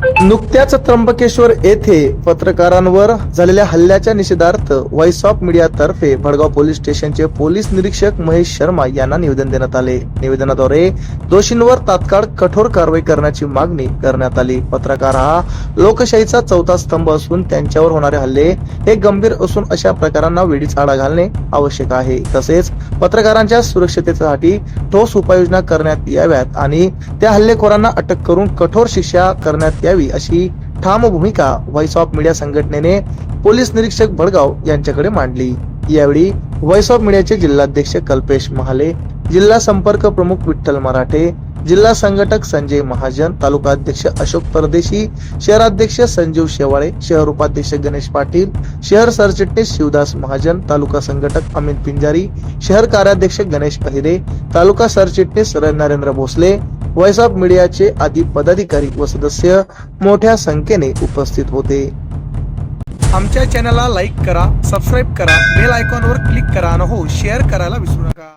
नुकत्याच त्र्यंबकेश्वर येथे पत्रकारांवर झालेल्या हल्ल्याच्या निषेधार्थ व्हॉइस ऑफ मीडियातर्फे भडगाव पोलीस स्टेशनचे पोलीस निरीक्षक महेश शर्मा यांना निवेदन देण्यात आले. निवेदनाद्वारे दोषींवर तात्काळ कठोर कारवाई करण्याची मागणी करण्यात आली. पत्रकार हा लोकशाहीचा चौथा स्तंभ असून त्यांच्यावर होणारे हल्ले हे गंभीर असून अशा प्रकारांना वेळीच आळा घालणे आवश्यक आहे. तसेच पत्रकारांच्या सुरक्षिततेसाठी ठोस उपाययोजना करण्यात याव्यात आणि त्या हल्लेखोरांना अटक करून कठोर शिक्षा करण्यात या द्यावी अशी ठाम भूमिका व्हॉइस ऑफ मीडिया संघटनेने पोलीस निरीक्षक भडगाव यांच्याकडे मांडली. यावेळी व्हॉइस ऑफ मीडियाचे जिल्हाध्यक्ष कल्पेश महाले जिल्हा संपर्क प्रमुख विठ्ठल मराठे जिल्हा संघटक संजय महाजन तालुका अध्यक्ष अशोक परदेशी शहराध्यक्ष संजीव शेवाळे शहर उपाध्यक्ष गणेश पाटील शहर सरचिटणीस शिवदास महाजन तालुका संघटक अमित पिंजारी शहर कार्याध्यक्ष गणेश अहिरे तालुका सरचिटणीस नरेंद्र भोसले व्हॉइस ऑफ मीडियाचे आदी पदाधिकारी व सदस्य मोठ्या संख्येने उपस्थित होते. आमच्या चॅनलला लाईक करा सबस्क्राईब करा बेल आयकॉनवर क्लिक करा आणि हो शेअर करायला विसरू नका.